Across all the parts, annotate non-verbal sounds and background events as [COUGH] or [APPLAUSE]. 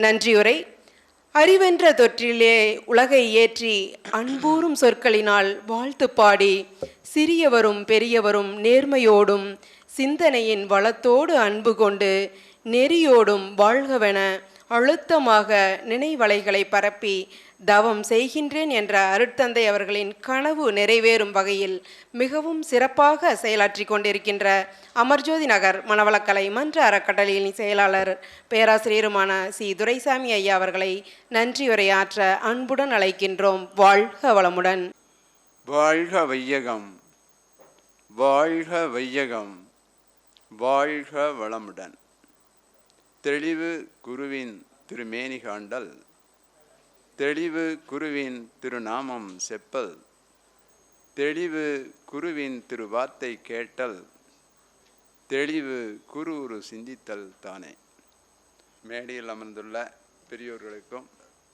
நன்றியுரை. அறிவென்ற தொற்றிலே உலகை ஏற்றி அன்பூறும் சொற்களினால் வாழ்த்து பாடி சிறியவரும் பெரியவரும் நேர்மையோடும் சிந்தனையின் வளத்தோடு அன்பு கொண்டு நெறியோடும் வாழ்கவென அழுத்தமாக நினைவலைகளை பரப்பி தவம் செய்கின்றேன் என்ற அருட்தந்தை அவர்களின் கனவு நிறைவேறும் வகையில் மிகவும் சிறப்பாக செயலாற்றி கொண்டிருக்கின்ற அமர்ஜோதி நகர் மனவளக்கலை மன்ற அறக்கட்டளையின் செயலாளர் பேராசிரியருமான சி. துரைசாமி ஐயா அவர்களை நன்றியுரையாற்ற அன்புடன் அழைக்கின்றோம். வாழ்க வளமுடன். வாழ்க வையகம். வாழ்க வையகம். வாழ்க வளமுடன். தெளிவு குருவின் திருமேனிகாண்டல். காண்டல் தெளிவு குருவின் திருநாமம் செப்பல். தெளிவு குருவின் திருவார்த்தை கேட்டல். தெளிவு குரு ஒரு சிந்தித்தல் தானே. மேடையில் அமர்ந்துள்ள பெரியோர்களுக்கும்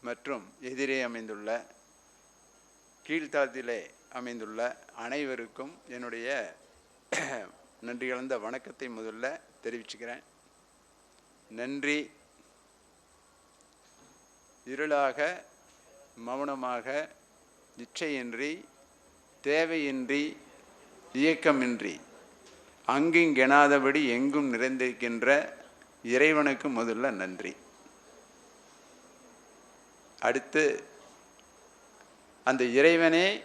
மற்றும் எதிரே அமைந்துள்ள கீழ்த்தாத்திலே அமைந்துள்ள அனைவருக்கும் என்னுடைய [CLEARS THROAT] நன்றி கலந்த வணக்கத்தை முதல்ல தெரிவிச்சுக்கிறேன். நன்றி. இருளாக மௌனமாக நிச்சயின்றி தேவையின்றி இயக்கமின்றி அங்கிங்கெனாதபடி எங்கும் நிறைந்திருக்கின்ற இறைவனுக்கு முதல்ல நன்றி. அடுத்து அந்த இறைவனே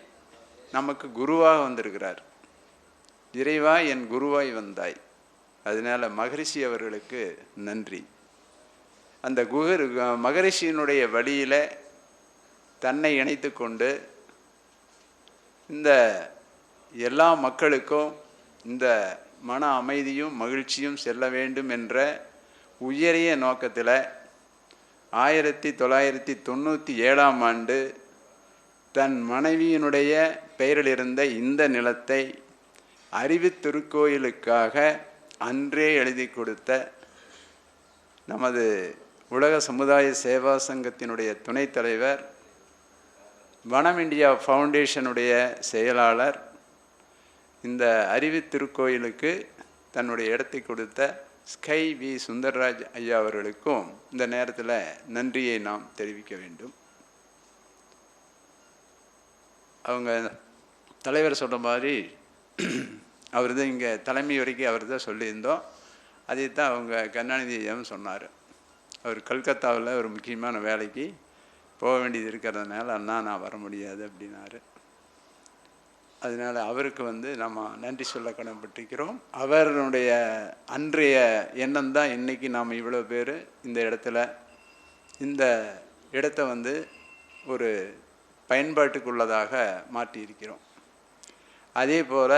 நமக்கு குருவாக வந்திருக்கிறார். இறைவா என் குருவாய் வந்தாய். அதனால மகரிஷி அவர்களுக்கு நன்றி. அந்த குகர் மகரிஷியினுடைய வழியில் தன்னை இணைத்து கொண்டு இந்த எல்லா மக்களுக்கும் இந்த மன அமைதியும் மகிழ்ச்சியும் செல்ல வேண்டும் என்ற உயரிய நோக்கத்தில் ஆயிரத்தி தொள்ளாயிரத்தி தொண்ணூற்றி ஏழாம் ஆண்டு தன் மனைவியினுடைய பெயரில் இருந்த இந்த நிலத்தை அறிவு திருக்கோயிலுக்காக அன்றே எழுதி கொடுத்த நமது உலக சமுதாய சேவா சங்கத்தினுடைய துணைத் தலைவர் வனம் இந்தியா ஃபவுண்டேஷனுடைய செயலாளர் இந்த அறிவு திருக்கோயிலுக்கு தன்னுடைய இடத்தை கொடுத்த ஸ்கை வி சுந்தர்ராஜ் ஐயா அவர்களுக்கும் இந்த நேரத்தில் நன்றியை நாம் தெரிவிக்க வேண்டும். அவங்க தலைவர் சொல்கிற மாதிரி அவர் தான் இங்கே தலைமை வரைக்கும் அவர் தான் சொல்லியிருந்தோம். அதை தான் அவங்க கருணாநிதி ஐயாவும் சொன்னார். அவர் கல்கத்தாவில் ஒரு முக்கியமான வேலைக்கு போக வேண்டியது இருக்கிறதுனால அண்ணா நான் வர முடியாது அப்படின்னாரு. அதனால் அவருக்கு வந்து நம்ம நன்றி சொல்ல கடன்பட்டிருக்கிறோம் அவருடைய அன்றைய எண்ணம் தான் இன்றைக்கி நாம் இவ்வளோ பேர் இந்த இடத்துல இந்த இடத்த வந்து ஒரு பயன்பாட்டுக்குள்ளதாக மாற்றியிருக்கிறோம். அதே போல்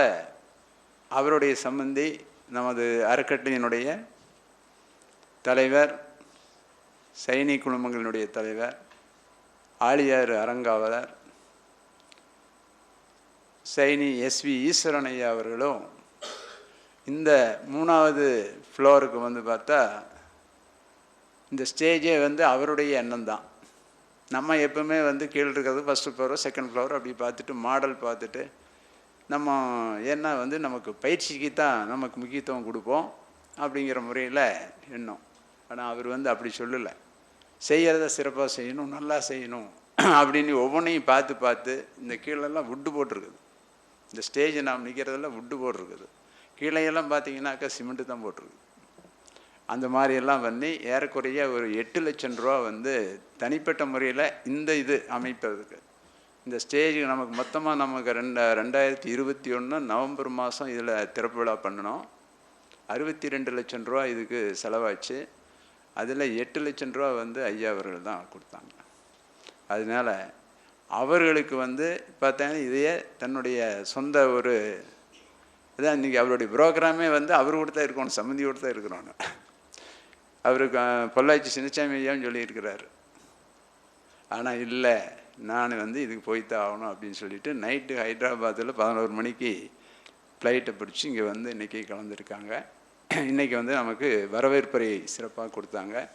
அவருடைய சம்பந்தி நமது அறக்கட்டளையினுடைய தலைவர் சைனி குழுமங்களினுடைய தலைவர் ஆழியார் அரங்காவலர் சைனி எஸ்வி ஈஸ்வரனையா அவர்களும் இந்த மூணாவது ஃப்ளோருக்கு வந்து பார்த்தா இந்த ஸ்டேஜே வந்து அவருடைய எண்ணம் தான். நம்ம எப்பவுமே வந்து கீழே இருக்கிறது ஃபஸ்ட்டு ஃப்ளோரோ செகண்ட் ஃப்ளோரோ அப்படி பார்த்துட்டு மாடல் பார்த்துட்டு நம்ம ஏன்னா வந்து நமக்கு பயிற்சிக்கு தான் நமக்கு முக்கியத்துவம் கொடுப்போம் அப்படிங்கிற முறையில் எண்ணம். ஆனால் அவர் வந்து அப்படி சொல்லலை. செய்கிறத சிறப்பாக செய்யணும் நல்லா செய்யணும் [CLEARS THROAT] அப்படின்னு ஒவ்வொன்றையும் பார்த்து பார்த்து இந்த கீழெல்லாம் வுட்டு போட்டிருக்குது. இந்த ஸ்டேஜ் நாம் நிற்கிறதெல்லாம் வுட்டு போட்டிருக்குது. கீழையெல்லாம் பார்த்தீங்கன்னாக்கா சிமெண்ட்டு தான் போட்டிருக்கு அந்த மாதிரியெல்லாம் பண்ணி ஏறக்குறைய ஒரு எட்டு லட்சம் ரூபா வந்து தனிப்பட்ட முறையில் இந்த இது அமைப்பதற்கு. இந்த ஸ்டேஜ் நமக்கு மொத்தமாக நமக்கு ரெண்ட ரெண்டாயிரத்தி இருபத்தி ஒன்று நவம்பர் மாதம் இதில் திறப்பு விழா பண்ணினோம் அறுபத்தி ரெண்டு லட்சம் ரூபா இதுக்கு செலவாச்சு. அதில் எட்டு லட்சம் ரூபா வந்து ஐயா அவர்கள் தான் கொடுத்தாங்க. அதனால் அவர்களுக்கு வந்து பார்த்தீங்கன்னா இதையே தன்னுடைய சொந்த ஒரு இதான் இன்றைக்கி அவருடைய ப்ரோக்ராமே வந்து அவர் கூட தான் இருக்கணும் சம்மந்தியோடு தான் இருக்கிறோன்னு அவருக்கு பொள்ளாச்சி சின்னசாமி ஐயாவும் சொல்லியிருக்கிறாரு. ஆனால் இல்லை நான் வந்து இதுக்கு போய்த்தான் ஆகணும் அப்படின்னு சொல்லிட்டு நைட்டு ஹைதராபாத்தில் பதினோரு மணிக்கு ஃப்ளைட்டை பிடிச்சி இங்கே வந்து இன்றைக்கி கலந்துருக்காங்க. [CLEARS THROAT] இன்றைக்கி வந்து நமக்கு வரவேற்புரை சிறப்பாக கொடுத்தாங்க.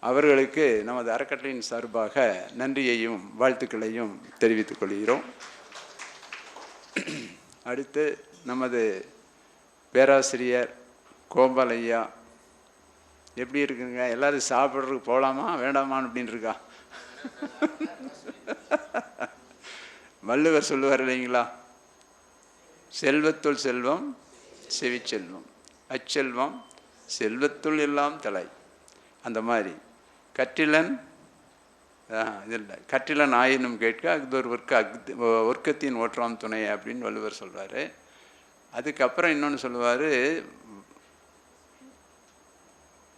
அவர்களுக்கு நமது அறக்கட்டளையின் சார்பாக நன்றியையும் வாழ்த்துக்களையும் தெரிவித்துக் கொள்கிறோம். [CLEARS THROAT] அடுத்து நமது பேராசிரியர் கோபாலையா எப்படி இருக்குங்க? எல்லோரும் சாப்பிட்றதுக்கு போகலாமா வேண்டாமான்னு அப்படின்னு இருக்கா? [LAUGHS] வள்ளுவர் சொல்லுவார் இல்லைங்களா? செல்வத்துள் செல்வம் செவிச்செல்வம் அச்செல்வம் செல்வத்துள் எல்லாம் தலை. அந்த மாதிரி. கற்றிலன் இல்லை கற்றிலன் ஆயினும் கேட்க அக்தோர் ஒர்க்க அக் ஒர்க்கத்தின் ஓற்றாம் துணை அப்படின்னு வள்ளுவர் சொல்வார் அதுக்கப்புறம் இன்னொன்று சொல்லுவார்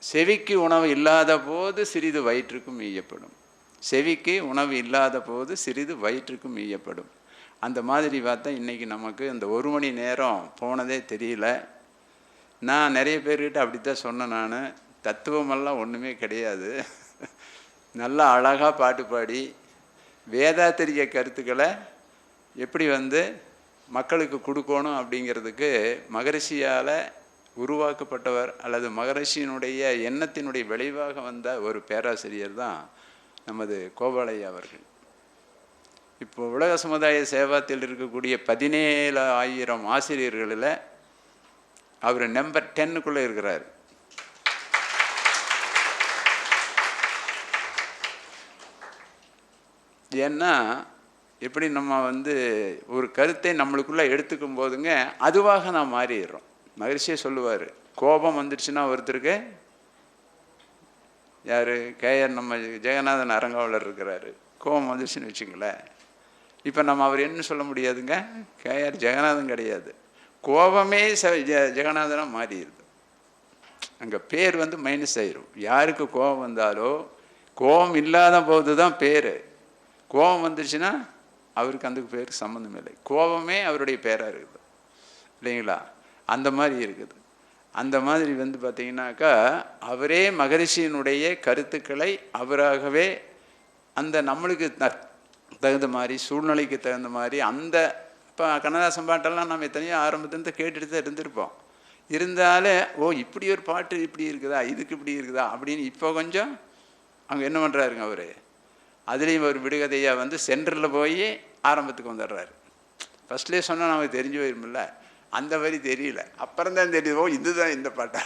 செவிக்கு உணவு இல்லாத போது சிறிது வயிற்றுக்கும் ஈயப்படும். செவிக்கு உணவு இல்லாத போது சிறிது வயிற்றுக்கும் ஈயப்படும். அந்த மாதிரி பார்த்தா இன்றைக்கி நமக்கு இந்த ஒரு மணி நேரம் போனதே தெரியல. நான் நிறைய பேர்கிட்ட அப்படி தான் சொன்னேன் நான். தத்துவமெல்லாம் ஒன்றுமே கிடையாது. நல்லா அழகாக பாட்டு பாடி வேதாத்திரிய கருத்துக்களை எப்படி வந்து மக்களுக்கு கொடுக்கணும் அப்படிங்கிறதுக்கு மகரிஷியால் உருவாக்கப்பட்டவர் அல்லது மகரிஷியினுடைய எண்ணத்தினுடைய விளைவாக வந்த ஒரு பேராசிரியர் தான் நமது கோபாலையா அவர்கள். இப்போ உலக சமுதாய சேவாத்தில் இருக்கக்கூடிய பதினேழு ஆயிரம் ஆசிரியர்களில் அவர் நம்பர் டென்னுக்குள்ளே இருக்கிறார். ஏன்னா எப்படி நம்ம வந்து ஒரு கருத்தை நம்மளுக்குள்ளே எடுத்துக்கும் போதுங்க அதுவாக நான் மாறிடுறோம். மகிழ்ச்சியே சொல்லுவார் கோபம் வந்துடுச்சுன்னா ஒருத்தருக்கு யார்? கேஆர் நம்ம ஜெகநாதன் அரங்காவலர் இருக்கிறாரு. கோபம் வந்துடுச்சுன்னு வச்சுங்களேன். இப்போ நம்ம அவர் என்ன சொல்ல முடியாதுங்க? கேஆர் ஜெகநாதன் கிடையாது. கோபமே ச ஜெ ஜெகநாதனாக மாறிடுது. அங்கே பேர் வந்து மைனஸ் ஆயிரும். யாருக்கு கோபம் வந்தாலோ கோபம் இல்லாத போது தான் பேர். கோபம் வந்துருச்சுன்னா அவருக்கு அந்த பேருக்கு சம்மந்தம் இல்லை. கோபமே அவருடைய பேராக இருக்குது. இல்லைங்களா? அந்த மாதிரி இருக்குது. அந்த மாதிரி வந்து பார்த்திங்கனாக்கா அவரே மகரிஷியினுடைய கருத்துக்களை அவராகவே அந்த நம்மளுக்கு த- தகுந்த மாதிரி சூழ்நிலைக்கு தகுந்த மாதிரி அந்த இப்போ கண்ணதாசன் பாட்டெல்லாம் நம்ம எத்தனையோ ஆரம்பத்துலேருந்து கேட்டுட்டு தான் இருந்திருப்போம். இருந்தாலே ஓ இப்படி ஒரு பாட்டு இப்படி இருக்குதா இதுக்கு இப்படி இருக்குதா அப்படின்னு இப்போ கொஞ்சம் அங்கே என்ன பண்ணுறாருங்க அவர்? அதுலேயும் ஒரு விடுகதையாக வந்து சென்டரில் போய் ஆரம்பத்துக்கு வந்துடுறாரு. ஃபஸ்ட்லேயே சொன்னால் நமக்கு தெரிஞ்சு போயிருமில்ல அந்த வரி தெரியல. அப்புறம் தான் தெரியுது ஓ இதுதான் இந்த பாட்டா?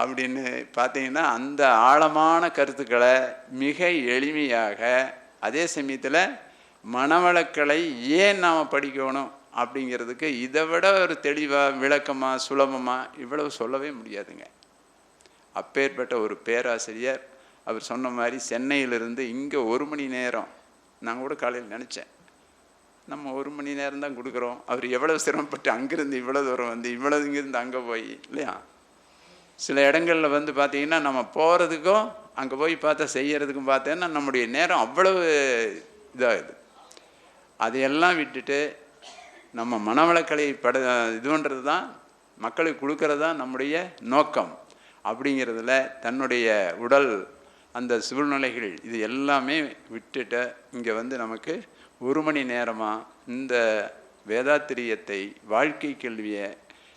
அப்படின்னு பார்த்தீங்கன்னா அந்த ஆழமான கருத்துக்களை மிக எளிமையாக அதே சமயத்தில் மனவளக்கலை ஏன் நாம் படிக்கணும் அப்படிங்கிறதுக்கு இதை விட ஒரு தெளிவாக விளக்கமாக சுலபமாக இவ்வளவு சொல்லவே முடியாதுங்க. அப்பேற்பட்ட ஒரு பேராசிரியர் அவர் சொன்ன மாதிரி சென்னையிலிருந்து இங்கே ஒரு மணி நேரம் நான் கூட காலையில் நினச்சேன். நம்ம ஒரு மணி நேரம் தான் கொடுக்குறோம். அவர் எவ்வளோ சிரமப்பட்டு அங்கேருந்து இவ்வளோ தூரம் வந்து இவ்வளோ இங்கேருந்து அங்கே போய் இல்லையா? சில இடங்களில் வந்து பார்த்திங்கன்னா நம்ம போகிறதுக்கும் அங்கே போய் பார்த்தா செய்கிறதுக்கும் பார்த்தேன்னா நம்முடைய நேரம் அவ்வளவு இதாகுது. அதையெல்லாம் விட்டுட்டு நம்ம மனவளக்கலை பட இது பண்ணுறது தான் மக்களுக்கு கொடுக்கறது தான் நம்முடைய நோக்கம். அப்படிங்கிறதுல தன்னுடைய உடல் அந்த சூழ்நிலைகள் இது எல்லாமே விட்டுட்டு இங்கே வந்து நமக்கு ஒரு மணி நேரமாக இந்த வேதாத்திரியத்தை வாழ்க்கை கல்வியை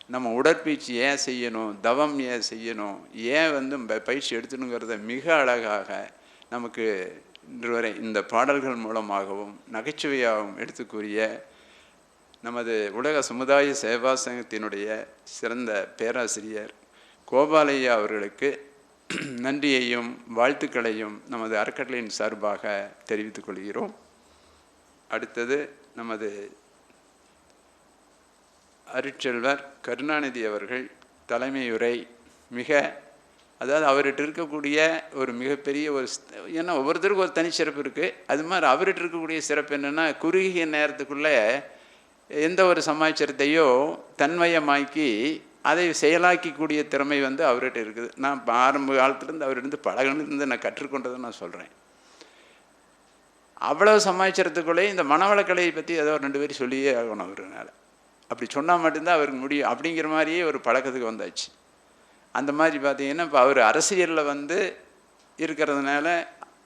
நம்ம உடற்பயிற்சி ஏன் செய்யணும் தவம் ஏன் செய்யணும் ஏன் வந்து ப- பயிற்சி எடுத்துணுங்கிறத மிக அழகாக நமக்கு இன்று வரை இந்த பாடல்கள் மூலமாகவும் நகைச்சுவையாகவும் எடுத்து கூறிய நமது உலக சமுதாய சேவா சங்கத்தினுடைய சிறந்த பேராசிரியர் கோபாலையா அவர்களுக்கு [CLEARS THROAT] நன்றியையும் வாழ்த்துக்களையும் நமது அறக்கட்டளையின் சார்பாக தெரிவித்துக் கொள்கிறோம். அடுத்தது நமது அருட்செல்வர் கருணாநிதி அவர்கள் தலைமையுரை மிக அதாவது அவர்கிட்ட இருக்கக்கூடிய ஒரு மிகப்பெரிய ஒரு ஸ்- ஏன்னா ஒவ்வொருத்தருக்கும் ஒரு தனி சிறப்பு இருக்குது அது மாதிரி அவர்கிட்ட இருக்கக்கூடிய சிறப்பு என்னென்னா குறுகிய நேரத்துக்குள்ளே எந்த ஒரு சமாச்சாரத்தையோ தன்மயமாக்கி அதை செயலாக்கக்கூடிய திறமை வந்து அவர்கிட்ட இருக்குது. நான் ஆரம்ப காலத்துலேருந்து அவர்கிட்ட பழகினிருந்து நான் கற்றுக்கொண்டதை நான் சொல்கிறேன் அவ்வளவு சமாச்சாரத்துக்குள்ளே இந்த மனவளக்கலையை பற்றி ஏதோ ஒரு ரெண்டு பேரும் சொல்லியே ஆகணும் அவருனால. அப்படி சொன்னால் மட்டும்தான் அவருக்கு முடியும். அப்படிங்கிற மாதிரியே ஒரு பழக்கத்துக்கு வந்தாச்சு. அந்த மாதிரி பார்த்தீங்கன்னா இப்போ அவர் அரசியலில் வந்து இருக்கிறதுனால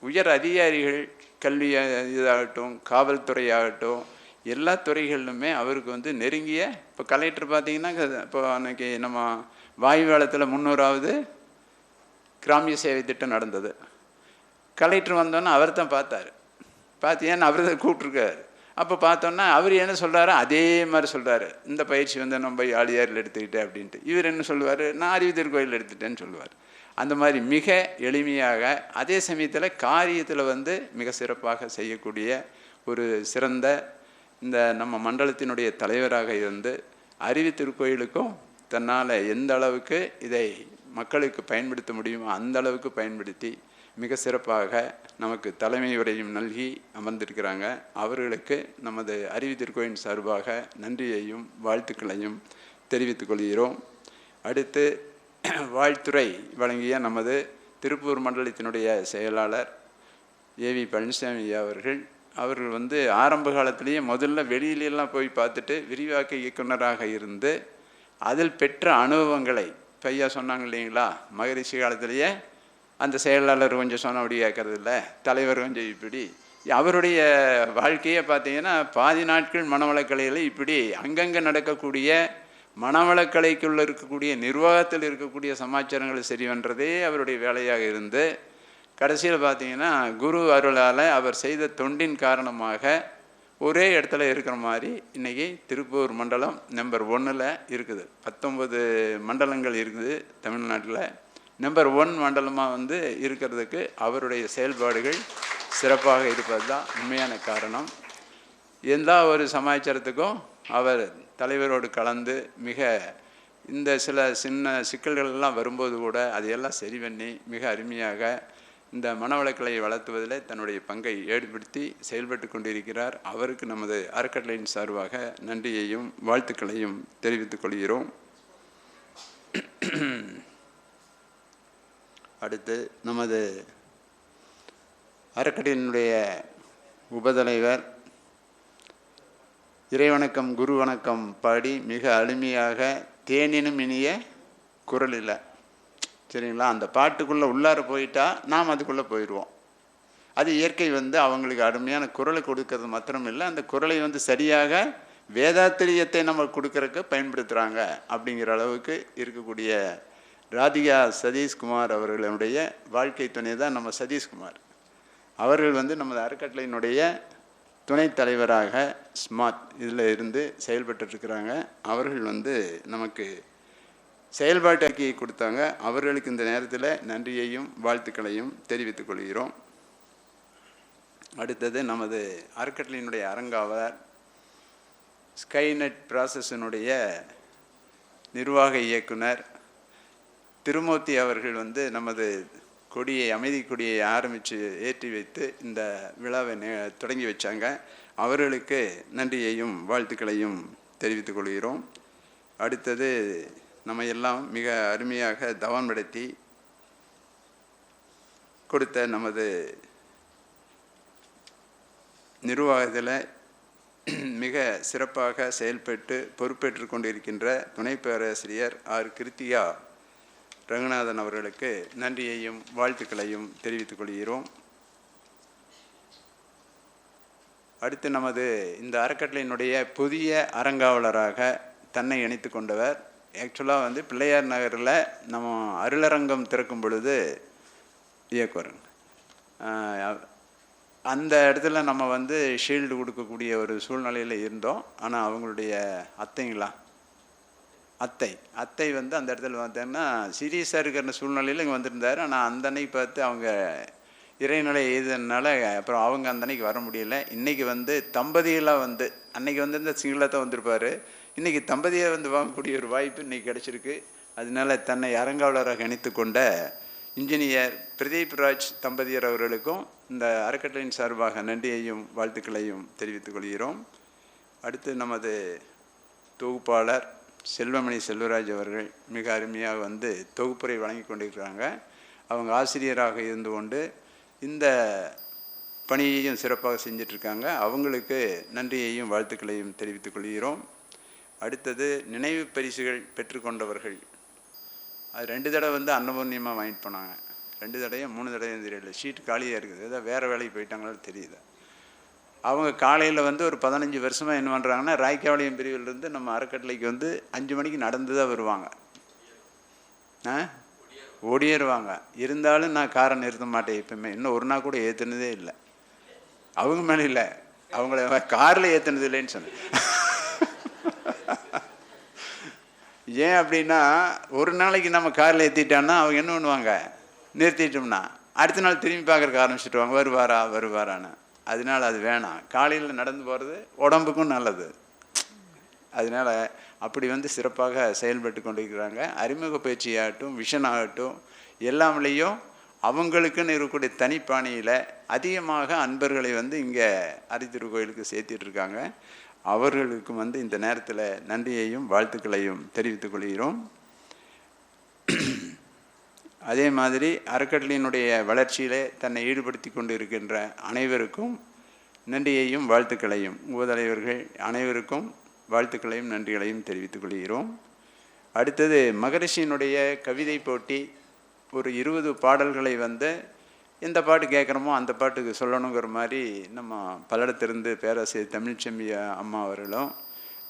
உயர் அதிகாரிகள் கல்வி இதாகட்டும் காவல்துறை ஆகட்டும் எல்லா துறைகளிலுமே அவருக்கு வந்து நெருங்கிய இப்போ கலெக்டர் பார்த்தீங்கன்னா க- இப்போ அன்னைக்கு நம்ம வாயுவாளத்தில் முன்னூறாவது கிராமிய சேவை திட்டம் நடந்தது. கலெக்டர் வந்தோன்னே அவர் தான் பார்த்தார். பார்த்து ஏன்னா அவர் தான் கூப்பிட்ருக்காரு அப்போ பார்த்தோன்னா அவர் என்ன சொல்கிறாரு அதே மாதிரி சொல்கிறாரு இந்த பயிற்சி வந்து நம்ம யாழியாரில் எடுத்துக்கிட்டேன் அப்படின்ட்டு. இவர் என்ன சொல்லுவார்? நான் அறிவுத்தர் கோயில் எடுத்துட்டேன்னு சொல்லுவார். அந்த மாதிரி மிக எளிமையாக அதே சமயத்தில் காரியத்தில் வந்து மிக சிறப்பாக செய்யக்கூடிய ஒரு சிறந்த இந்த நம்ம மண்டலத்தினுடைய தலைவராக இருந்து அறிவு திருக்கோயிலுக்கும் தன்னால் எந்த அளவுக்கு இதை மக்களுக்கு பயன்படுத்த முடியுமோ அந்த அளவுக்கு பயன்படுத்தி மிக சிறப்பாக நமக்கு தலைமை உரையும் நல்கி அமர்ந்திருக்கிறாங்க. அவர்களுக்கு நமது அறிவு திருக்கோயின் சார்பாக நன்றியையும் வாழ்த்துக்களையும் தெரிவித்துக் கொள்கிறோம். அடுத்து வாழ்த்துறை வழங்கிய நமது திருப்பூர் மண்டலத்தினுடைய செயலாளர் ஏவி பழனிசாமி அவர்கள். அவர்கள் வந்து ஆரம்ப காலத்திலேயே முதல்ல வெளியிலெல்லாம் போய் பார்த்துட்டு விரிவாக்க இயக்குனராக இருந்து அதில் பெற்ற அனுபவங்களை பையா சொன்னாங்க இல்லைங்களா? மகரிஷி காலத்திலேயே அந்த செயலாளர் கொஞ்சம் சொன்னபடி கேட்கறது இல்லை. தலைவர் கொஞ்சம் இப்படி. அவருடைய வாழ்க்கையை பார்த்தீங்கன்னா பாதி நாட்கள் மனவளக்கலையில் இப்படி அங்கங்கே நடக்கக்கூடிய மனவளக்கலைக்குள்ளே இருக்கக்கூடிய நிர்வாகத்தில் இருக்கக்கூடிய சமாச்சாரங்களை சரி பண்ணுறதே அவருடைய வேலையாக இருந்து கடைசியில் பார்த்தீங்கன்னா குரு அருளால் அவர் செய்த தொண்டின் காரணமாக ஒரே இடத்துல இருக்கிற மாதிரி இன்றைக்கி திருப்பூர் மண்டலம் நம்பர் ஒன்றில் இருக்குது. பத்தொன்பது மண்டலங்கள் இருக்குது தமிழ்நாட்டில். நம்பர் ஒன் மண்டலமாக வந்து இருக்கிறதுக்கு அவருடைய செயல்பாடுகள் சிறப்பாக இருப்பது தான் உண்மையான காரணம். எந்த ஒரு சமாச்சாரத்துக்கும் அவர் தலைவரோடு கலந்து மிக இந்த சில சின்ன சிக்கல்கள் எல்லாம் வரும்போது கூட அதையெல்லாம் சரி பண்ணி மிக அருமையாக இந்த மனவளக்கலை வளர்த்துவதில் தன்னுடைய பங்கை ஏற்படுத்தி செயல்பட்டு கொண்டிருக்கிறார். அவருக்கு நமது அறக்கட்டளையின் சார்பாக நன்றியையும் வாழ்த்துக்களையும் தெரிவித்துக் கொள்கிறோம். அடுத்து நமது அறக்கட்டளையினுடைய உபதலைவர் இறைவணக்கம் குரு வணக்கம் பாடி மிக அருமையாக தேனினும் இனிய குரல் இல்லை. சரிங்களா? அந்த பாட்டுக்குள்ளே உள்ளார போயிட்டா நாம் அதுக்குள்ளே போயிடுவோம். அது இயற்கை வந்து அவங்களுக்கு அருமையான குரலை கொடுக்கறது மாத்திரம் இல்லை. அந்த குரலை வந்து சரியாக வேதாத்திரியத்தை நம்ம கொடுக்கறக்கு பயன்படுத்துகிறாங்க அப்படிங்கிற அளவுக்கு இருக்கக்கூடிய ராதிகா சதீஷ்குமார் அவர்களுடைய வாழ்க்கை துணை தான் நம்ம சதீஷ்குமார். அவர்கள் வந்து நமது அறக்கட்டளையினுடைய துணைத் தலைவராக ஸ்மார்ட் இதில் இருந்து செயல்பட்டுருக்கிறாங்க. அவர்கள் வந்து நமக்கு செயல்பாட்டு அறிக்கையை கொடுத்தாங்க. அவர்களுக்கு இந்த நேரத்தில் நன்றியையும் வாழ்த்துக்களையும் தெரிவித்துக் கொள்கிறோம். அடுத்தது நமது அறக்கட்டளையினுடைய அரங்காவலர் ஸ்கைநெட் ப்ராசஸினுடைய நிர்வாக இயக்குனர் திருமூர்த்தி அவர்கள் வந்து நமது கொடியை அமைதி கொடியை ஆரம்பித்து ஏற்றி வைத்து இந்த விழாவை தொடங்கி வச்சாங்க. அவர்களுக்கு நன்றியையும் வாழ்த்துக்களையும் தெரிவித்துக் கொள்கிறோம். அடுத்தது நம்ம எல்லாம் மிக அருமையாக தவான் நடத்தி கொடுத்த நமது நிர்வாகத்தில் மிக சிறப்பாக செயல்பட்டு பொறுப்பேற்று கொண்டிருக்கின்ற துணை பேராசிரியர் ஆர். கிருத்தியா ரகுநாதன் அவர்களுக்கு நன்றியையும் வாழ்த்துக்களையும் தெரிவித்துக் கொள்கிறோம். அடுத்து நமது இந்த அறக்கட்டளையினுடைய புதிய அறங்காவலராக தன்னை இணைத்து கொண்டவர். ஆக்சுவலாக வந்து பிள்ளையார் நகரில் நம்ம அருளரங்கம் திறக்கும் பொழுது இயக்குவர். அந்த இடத்துல நம்ம வந்து ஷீல்டு கொடுக்கக்கூடிய ஒரு சூழ்நிலையில் இருந்தோம். ஆனால் அவங்களுடைய அத்தைங்களா அத்தை. அத்தை வந்து அந்த இடத்துல பார்த்தோன்னா சீரியஸாக இருக்கிற சூழ்நிலையில் இங்கே வந்திருந்தார். ஆனால் அந்த அன்னைக்கு பார்த்து அவங்க இறைநிலை எழுதுனால அப்புறம் அவங்க அந்த அன்னைக்கு வர முடியல. இன்றைக்கி வந்து தம்பதிகளாக வந்து அன்னைக்கு வந்து இந்த சிங்கிளாக தான் வந்திருப்பார். இன்றைக்கி தம்பதியாக வந்து வாங்கக்கூடிய ஒரு வாய்ப்பு இன்றைக்கி கிடச்சிருக்கு. அதனால தன்னை அரங்காவலராக இணைத்து கொண்ட இன்ஜினியர் பிரதீப் ராஜ் தம்பதியர் அவர்களுக்கும் இந்த அறக்கட்டளையின் சார்பாக நன்றியையும் வாழ்த்துக்களையும் தெரிவித்துக் கொள்கிறோம். அடுத்து நமது தொகுப்பாளர் செல்வமணி செல்வராஜ் அவர்கள் மிக அருமையாக வந்து தொகுப்புரை வழங்கி கொண்டிருக்கிறாங்க. அவங்க ஆசிரியராக இருந்து கொண்டு இந்த பணியையும் சிறப்பாக செஞ்சிட்ருக்காங்க. அவங்களுக்கு நன்றியையும் வாழ்த்துக்களையும் தெரிவித்துக் கொள்கிறோம். அடுத்தது நினைவு பரிசுகள் பெற்றுக்கொண்டவர்கள். அது ரெண்டு தடவை வந்து அன்னபூர்ணியமாக வாங்கிட்டு போனாங்க. ரெண்டு தடவையும் மூணு தடவையும் தெரியல. ஷீட் காலியாக இருக்குது. ஏதோ வேறு வேலைக்கு போயிட்டாங்களோ தெரியுது அவங்க காலையில் வந்து ஒரு பதினஞ்சு வருஷமாக என்ன பண்ணுறாங்கன்னா ராய்க்காவளியம் பிரிவிலிருந்து நம்ம அறக்கட்டளைக்கு வந்து அஞ்சு மணிக்கு நடந்து தான் வருவாங்க. ஆ? ஓடியேறுவாங்க இருந்தாலும் நான் காரை நிறுத்த மாட்டேன் எப்பவுமே இன்னும் ஒரு நாள் கூட ஏற்றுனதே இல்லை. அவங்க மேலே இல்லை. அவங்கள காரில் ஏற்றுனது இல்லைன்னு சொன்னேன். ஏன் அப்படின்னா ஒரு நாளைக்கு நம்ம காரில் ஏற்றிட்டோம்னா அவங்க என்ன பண்ணுவாங்க? நிறுத்திட்டோம்னா அடுத்த நாள் திரும்பி பார்க்குறக்கு ஆரம்பிச்சிட்டுவாங்க வருவாரா வருவாரான்னு. அதனால அது வேணாம். காலையில் நடந்து போகிறது உடம்புக்கும் நல்லது. அதனால அப்படி வந்து சிறப்பாக செயல்பட்டு கொண்டிருக்கிறாங்க. அறிமுக பயிற்சியாகட்டும் விஷன் ஆகட்டும் எல்லாமலேயும் அவங்களுக்குன்னு இருக்கக்கூடிய தனிப்பாணியில் அதிகமாக அன்பர்களை வந்து இங்கே அரித்திருக்கோயிலுக்கு சேர்த்திட்டு இருக்காங்க. அவர்களுக்கும் வந்து இந்த நேரத்தில் நன்றியையும் வாழ்த்துக்களையும் தெரிவித்துக் கொள்கிறோம். அதே மாதிரி அறக்கட்டளையினுடைய வளர்ச்சியிலே தன்னை ஈடுபடுத்தி கொண்டு இருக்கின்ற அனைவருக்கும் நன்றியையும் வாழ்த்துக்களையும். உபதலைவர்கள் அனைவருக்கும் வாழ்த்துக்களையும் நன்றிகளையும் தெரிவித்துக் கொள்கிறோம். அடுத்தது மகரிஷியினுடைய கவிதை போட்டி. ஒரு இருபது பாடல்களை வந்து எந்த பாட்டு கேட்குறோமோ அந்த பாட்டுக்கு சொல்லணுங்கிற மாதிரி நம்ம பல்லடத்திலிருந்து பேராசிரியர் தமிழ்ச்செம்மி அம்மா அவர்களும்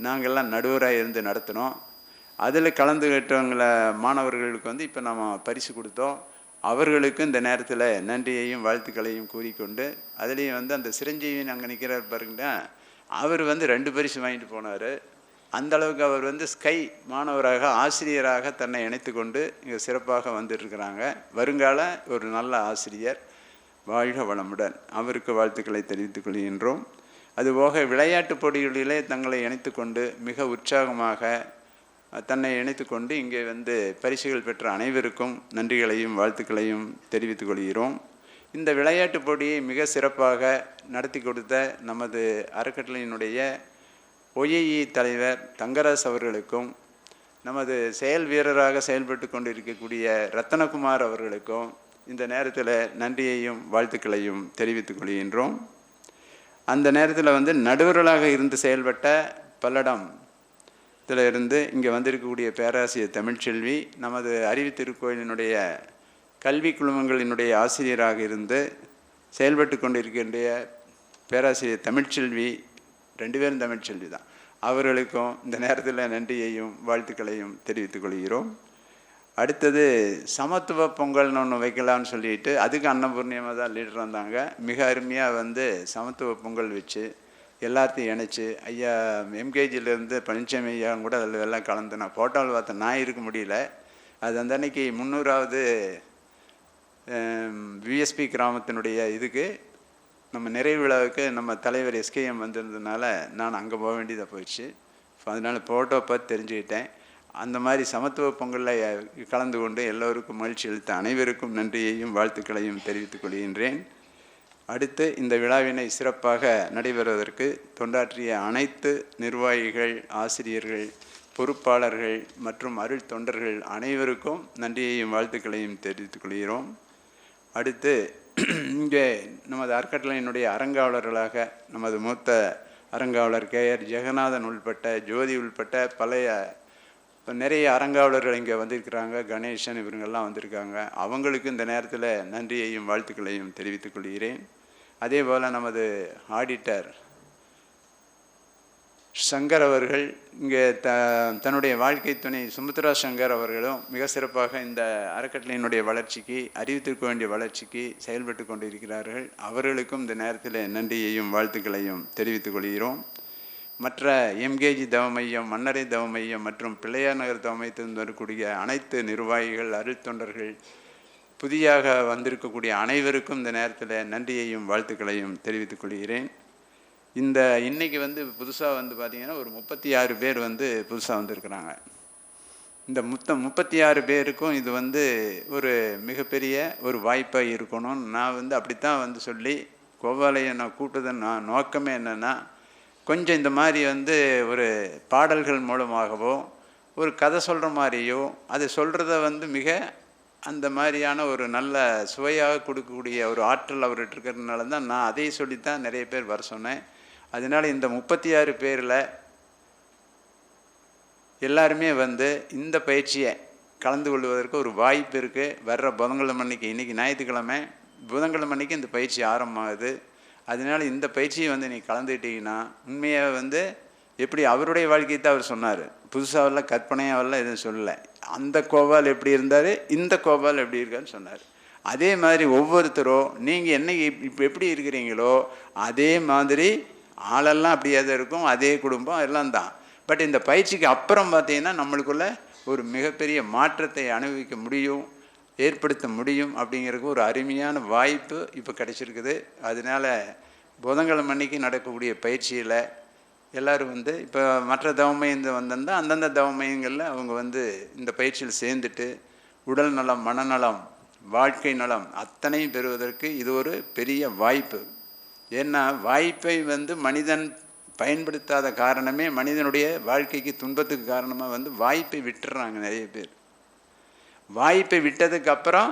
நாங்கள்லாம் நடுவராக இருந்து நடத்தினோம். அதில் கலந்துக்கிட்டவங்கள மாணவர்களுக்கு வந்து இப்போ நம்ம பரிசு கொடுத்தோம். அவர்களுக்கு இந்த நேரத்தில் நன்றியையும் வாழ்த்துக்களையும் கூறிக்கொண்டு அதுலேயும் வந்து அந்த சிரஞ்சீவின் அங்கே நிற்கிறார் பாருங்க அவர் வந்து ரெண்டு பரிசு வாங்கிட்டு போனார். அந்த அளவுக்கு அவர் வந்து ஸ்கை மாணவராக ஆசிரியராக தன்னை இணைத்து கொண்டு இங்கே சிறப்பாக வந்துட்டுருக்கிறாங்க வருங்கால ஒரு நல்ல ஆசிரியர். வாழ்க வளமுடன். அவருக்கு வாழ்த்துக்களை தெரிவித்துக் கொள்கின்றோம். அதுபோக விளையாட்டு போட்டிகளிலே தங்களை இணைத்து கொண்டு மிக உற்சாகமாக தன்னை இணைத்து கொண்டு இங்கே வந்து பரிசுகள் பெற்ற அனைவருக்கும் நன்றிகளையும் வாழ்த்துக்களையும் தெரிவித்துக் கொள்கிறோம். இந்த விளையாட்டுப் போட்டியை மிக சிறப்பாக நடத்தி கொடுத்த நமது அறக்கட்டளையினுடைய ஒய்இ தலைவர் தங்கராஜ் அவர்களுக்கும் நமது செயல் வீரராக செயல்பட்டு கொண்டிருக்கக்கூடிய ரத்தனகுமார் அவர்களுக்கும் இந்த நேரத்தில் நன்றியையும் வாழ்த்துக்களையும் தெரிவித்துக் கொள்கின்றோம். அந்த நேரத்தில் வந்து நடுவர்களாக இருந்து செயல்பட்ட பல்லடம் இதில் இருந்து இங்கே வந்திருக்கக்கூடிய பேராசிரியர் தமிழ்ச்செல்வி நமது அறிவு திருக்கோயிலினுடைய கல்வி குழுமங்களினுடைய ஆசிரியராக இருந்து செயல்பட்டு கொண்டிருக்கின்ற பேராசிரியர் தமிழ்ச்செல்வி ரெண்டு பேரும் தமிழ்ச்செல்வி தான். அவர்களுக்கும் இந்த நேரத்தில் நன்றியையும் வாழ்த்துக்களையும் தெரிவித்துக் கொள்கிறோம். அடுத்தது சமத்துவ பொங்கல்னு ஒன்று வைக்கலாம்னு சொல்லிட்டு அதுக்கு அன்னபூர்ணியமாக தான் லீடர் வந்தாங்க. மிக அருமையாக வந்து சமத்துவ பொங்கல் வச்சு எல்லாத்தையும் இணைச்சி ஐயா எம்கேஜிலேருந்து பழனிசாமி ஐயா கூட அதில் எல்லாம் கலந்து நான் ஃபோட்டோவில் பார்த்தேன் நான் இருக்க முடியல. அது அந்த அன்னைக்கு முந்நூறாவது விஎஸ்பி கிராமத்தினுடைய இதுக்கு நம்ம நிறைவு விழாவுக்கு நம்ம தலைவர் எஸ்கேஎம் வந்திருந்ததுனால நான் அங்கே போக வேண்டியதாக போயிடுச்சு. அதனால் ஃபோட்டோ பார்த்து தெரிஞ்சுக்கிட்டேன். அந்த மாதிரி சமத்துவ பொங்கலில் கலந்து கொண்டு எல்லோருக்கும் மகிழ்ச்சி அளித்த அனைவருக்கும் நன்றியையும் வாழ்த்துக்களையும் தெரிவித்துக் கொள்கின்றேன். அடுத்து இந்த விழாவினை சிறப்பாக நடைபெறுவதற்கு தொண்டாற்றிய அனைத்து நிர்வாகிகள் ஆசிரியர்கள் பொறுப்பாளர்கள் மற்றும் அருள் தொண்டர்கள் அனைவருக்கும் நன்றியையும் வாழ்த்துக்களையும் தெரிவித்துக் கொள்கிறோம். அடுத்து இங்கே நமது அறக்கட்டளையினுடைய அறங்காவலர்களாக நமது மூத்த அறங்காவலர் கே. ஆர். ஜெகநாதன் உள்பட்ட ஜோதி உள்பட்ட பழைய இப்போ நிறைய அறங்காவலர்கள் இங்கே வந்திருக்கிறாங்க. கணேசன் இவங்கெல்லாம் வந்திருக்காங்க. அவங்களுக்கு இந்த நேரத்தில் நன்றியையும் வாழ்த்துக்களையும் தெரிவித்துக் கொள்கிறேன். அதே போல் நமது ஆடிட்டர் சங்கர் அவர்கள் இங்கே த தன்னுடைய வாழ்க்கை துணை சுமித்ரா சங்கர் அவர்களும் மிக சிறப்பாக இந்த அறக்கட்டளையினுடைய வளர்ச்சிக்கு அறிவித்திருக்க வேண்டிய வளர்ச்சிக்கு செயல்பட்டு கொண்டிருக்கிறார்கள். அவர்களுக்கும் இந்த நேரத்தில் நன்றியையும் வாழ்த்துக்களையும் தெரிவித்துக் கொள்கிறோம். மற்ற எம்கேஜி தவமையம் மன்னரை தவமையம் மற்றும் பிள்ளையார் நகர் தவமையத்திலிருந்து வரக்கூடிய அனைத்து நிர்வாகிகள் அருள் தொண்டர்கள் புதியாக வந்திருக்கக்கூடிய அனைவருக்கும் இந்த நேரத்தில் நன்றியையும் வாழ்த்துக்களையும் தெரிவித்துக் கொள்கிறேன். இந்த இன்றைக்கி வந்து புதுசாக வந்து பார்த்திங்கன்னா ஒரு முப்பத்தி ஆறு பேர் வந்து புதுசாக வந்திருக்கிறாங்க. இந்த முத்த முப்பத்தி ஆறு பேருக்கும் இது வந்து ஒரு மிகப்பெரிய ஒரு வாய்ப்பாக இருக்கணும் நான் வந்து அப்படித்தான் வந்து சொல்லி கோவாலையை நான் கூட்டுதன் நான் நோக்கமே என்னென்னா கொஞ்சம் இந்த மாதிரி வந்து ஒரு பாடல்கள் மூலமாகவோ ஒரு கதை சொல்கிற மாதிரியோ அதை சொல்கிறத வந்து மிக அந்த மாதிரியான ஒரு நல்ல சுவையாக கொடுக்கக்கூடிய ஒரு ஆற்றல் அவர்கிட்ட இருக்கிறதுனால தான் நான் அதை சொல்லித்தான் நிறைய பேர் வர சொன்னேன். அதனால் இந்த முப்பத்தி ஆறு பேரில் எல்லாருமே வந்து இந்த பயிற்சியை கலந்து கொள்வதற்கு ஒரு வாய்ப்பு இருக்குது வர்ற புதன்கிழமை அன்னைக்கு இன்றைக்கி ஞாயிற்றுக்கிழமை புதன்கிழமை அன்னைக்கு இந்த பயிற்சி ஆரம்பமாகுது. அதனால் இந்த பயிற்சியை வந்து நீ கலந்துக்கிட்டீங்கன்னா உண்மையாக வந்து எப்படி அவருடைய வாழ்க்கையை தான் அவர் சொன்னார். புதுசாகலாம் கற்பனையாவெல்லாம் எதுவும் சொல்லலை. அந்த கோபால் எப்படி இருந்தார் இந்த கோபால் எப்படி இருக்கான்னு சொன்னார். அதே மாதிரி ஒவ்வொருத்தரும் நீங்கள் என்னைக்கு இப்போ எப்படி இருக்கிறீங்களோ அதே மாதிரி ஆளெல்லாம் அப்படியே தான் இருக்கும் அதே குடும்பம் எல்லாம் தான். பட் இந்த பயிற்சிக்கு அப்புறம் பார்த்தீங்கன்னா நம்மளுக்குள்ள ஒரு மிகப்பெரிய மாற்றத்தை அனுபவிக்க முடியும். ஏற்படுத்த முடியும் அப்படிங்கிறதுக்கு ஒரு அருமையான வாய்ப்பு இப்போ கிடைச்சிருக்குது. அதனால புதன்கிழமை அன்னைக்கு நடக்கக்கூடிய பயிற்சியில் எல்லோரும் வந்து இப்போ மற்ற தவமயந்து வந்திருந்தால் அந்தந்த தவமயங்களில் அவங்க வந்து இந்த பயிற்சியில் சேர்ந்துட்டு உடல் நலம் மனநலம் வாழ்க்கை நலம் அத்தனையும் பெறுவதற்கு இது ஒரு பெரிய வாய்ப்பு. ஏன்னா வாய்ப்பை வந்து மனிதன் பயன்படுத்தாத காரணமே மனிதனுடைய வாழ்க்கைக்கு துன்பத்துக்கு காரணமாக வந்து வாய்ப்பை விட்டுறாங்க நிறைய பேர். வாய்ப்பை விட்டதுக்கு அப்புறம்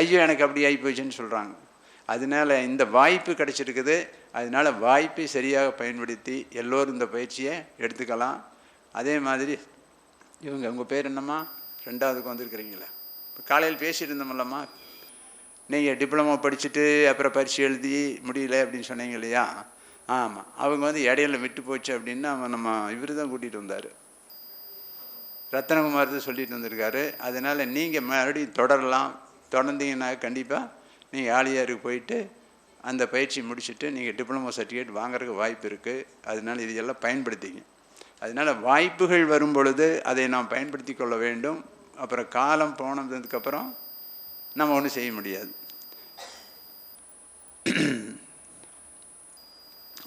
ஐயோ எனக்கு அப்படி ஆகி போச்சுன்னு சொல்கிறாங்க அதனால இந்த வாய்ப்பு கிடச்சிருக்குது. அதனால வாய்ப்பை சரியாக பயன்படுத்தி எல்லோரும் இந்த பயிற்சியை எடுத்துக்கலாம். அதே மாதிரி இவங்க உங்கள் பேர் என்னம்மா? ரெண்டாவதுக்கு வந்திருக்கிறீங்களா. இப்போ காலையில் பேசிட்டு இருந்தோம்லம்மா நீங்கள் டிப்ளமோ படிச்சுட்டு அப்புறம் பரிசு எழுதி முடியல அப்படின்னு சொன்னீங்க இல்லையா? ஆமாம் அவங்க வந்து இடையில விட்டு போச்சு அப்படின்னு அவன் நம்ம இவர் தான் கூட்டிகிட்டு வந்தார். ரத்தனகுமார் தான் சொல்லிட்டு வந்திருக்காரு. அதனால் நீங்கள் மறுபடியும் தொடரலாம். தொடர்ந்தீங்கன்னா கண்டிப்பாக நீங்கள் ஆலியாருக்கு போயிட்டு அந்த பயிற்சி முடிச்சுட்டு நீங்கள் டிப்ளமோ சர்டிஃபிகேட் வாங்குறதுக்கு வாய்ப்பு இருக்குது அதனால் இதையெல்லாம் பயன்படுத்திங்க. அதனால் வாய்ப்புகள் வரும் பொழுது அதை நாம் பயன்படுத்தி கொள்ள வேண்டும். அப்புறம் காலம் போனதுக்கப்புறம் நம்ம ஒன்றும் செய்ய முடியாது.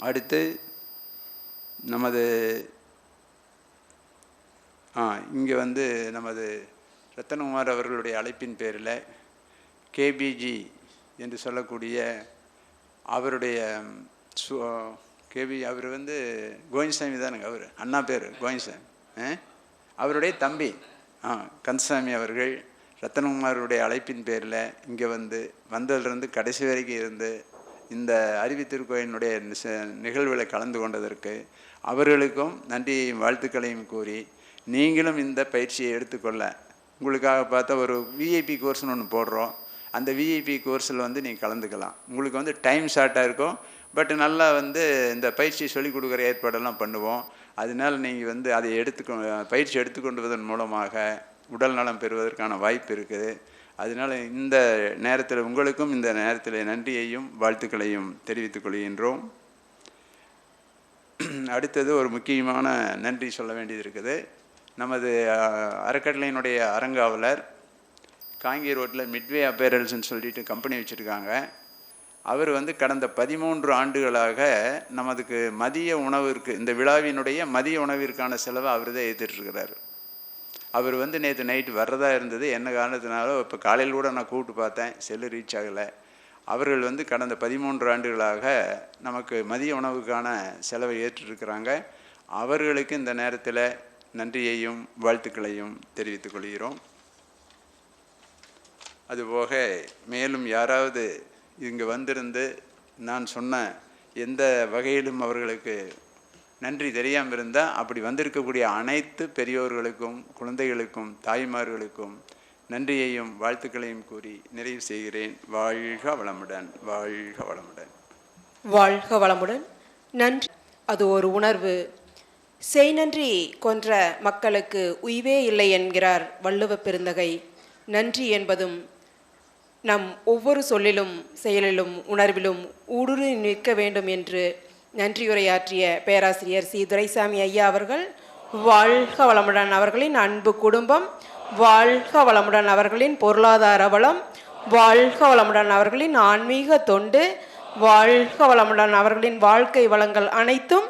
அடுத்து நமது இங்கே வந்து நமது ரத்தனகுமார் அவர்களுடைய அழைப்பின் பேரில் கேபிஜி என்று சொல்லக்கூடிய அவருடைய சு கேபி அவர் வந்து கோவிந்தசாமி தானுங்க அவர் அண்ணா பேர் கோவிந்தசாமி ஆ? அவருடைய தம்பி ஆ கந்தசாமி அவர்கள் ரத்தனகுமாருடைய அழைப்பின் பேரில் இங்கே வந்து வந்ததுலேருந்து கடைசி வரைக்கும் இருந்து இந்த அறிவி திருக்கோயிலினுடைய நிச- நிகழ்வில் கலந்து கொண்டதற்கு அவர்களுக்கும் நன்றியையும் வாழ்த்துக்களையும் கூறி நீங்களும் இந்த பயிற்சியை எடுத்துக்கொள்ள. உங்களுக்காக பார்த்தா ஒரு விஐபி கோர்ஸ்னு ஒன்று போடுறோம். அந்த விஐபி கோர்ஸில் வந்து நீங்கள் கலந்துக்கலாம். உங்களுக்கு வந்து டைம் ஷார்ட்டாக இருக்கும். பட் நல்லா வந்து இந்த பயிற்சி சொல்லிக் கொடுக்குற ஏற்பாடெல்லாம் பண்ணுவோம். அதனால் நீங்கள் வந்து அதை எடுத்துக்கொ பயிற்சி எடுத்துக்கொண்டுவதன் மூலமாக உடல் நலம் பெறுவதற்கான வாய்ப்பு இருக்குது. அதனால் இந்த நேரத்தில் உங்களுக்கும் இந்த நேரத்தில் நன்றியையும் வாழ்த்துக்களையும் தெரிவித்துக் கொள்கின்றோம். அடுத்தது ஒரு முக்கியமான நன்றி சொல்ல வேண்டியது இருக்குது. நமது அறக்கட்டளையினுடைய அரங்காவலர் காங்கி ரோட்டில் மிட்வே அப்பேரல்ஸ்ன்னு சொல்லிட்டு கம்பெனி வச்சுருக்காங்க. அவர் வந்து கடந்த பதிமூன்று ஆண்டுகளாக நமதுக்கு மதிய உணவிற்கு இந்த விழாவினுடைய மதிய உணவிற்கான செலவை அவர் தான் ஏற்றுட்டுருக்கிறார் அவர் வந்து நேற்று நைட்டு வர்றதா இருந்தது. என்ன காரணத்தினாலோ இப்போ காலையில் கூட நான் கூப்பிட்டு பார்த்தேன். செல்லு ரீச் ஆகலை. அவர்கள் வந்து கடந்த பதிமூன்று ஆண்டுகளாக நமக்கு மதிய உணவுக்கான செலவை ஏற்றிருக்கிறாங்க. அவர்களுக்கு இந்த நேரத்தில் நன்றியையும் வாழ்த்துக்களையும் தெரிவித்துக் கொள்கிறோம். அதுபோக மேலும் யாராவது இங்கு வந்திருந்து நான் சொன்ன எந்த வகையிலும் அவர்களுக்கு நன்றி தெரியாமல் இருந்தால் அப்படி வந்திருக்கக்கூடிய அனைத்து பெரியோர்களுக்கும் குழந்தைகளுக்கும் தாய்மார்களுக்கும் நன்றியையும் வாழ்த்துக்களையும் கூறி நிறைவு செய்கிறேன். வாழ்க வளமுடன் வாழ்க வளமுடன். வாழ்க வளமுடன். நன்றி. அது ஒரு உணர்வு. செய் நன்றி கொன்ற மக்களுக்கு உய்வே இல்லை என்கிறார் வள்ளுவ பெருந்தகை. நன்றி என்பதும் நம் ஒவ்வொரு சொல்லிலும் செயலிலும் உணர்விலும் ஊடுருவி நிற்க வேண்டும் என்று நன்றியுரையாற்றிய பேராசிரியர் சி. துரைசாமி ஐயா அவர்கள் வாழ்க வளமுடன் அவர்களின் அன்பு குடும்பம் வாழ்க வளமுடன் அவர்களின் பொருளாதார வளம் வாழ்க வளமுடன் அவர்களின் ஆன்மீக தொண்டு வாழ்க வளமுடன் அவர்களின் வாழ்க்கை வளங்கள் அனைத்தும்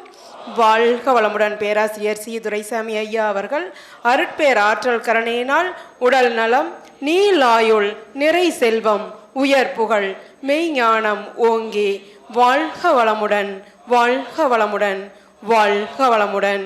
வாழ்க வளமுடன் பேராசிரியர் சி. துரைசாமி ஐயா அவர்கள். அருட்பேர் ஆற்றல் கரணையினால் உடல் நலம் நீலாயுள் நிறை செல்வம் உயர் புகழ் மெய்ஞானம் ஓங்கி வாழ்க வளமுடன் வாழ்க வளமுடன் வாழ்க வளமுடன்.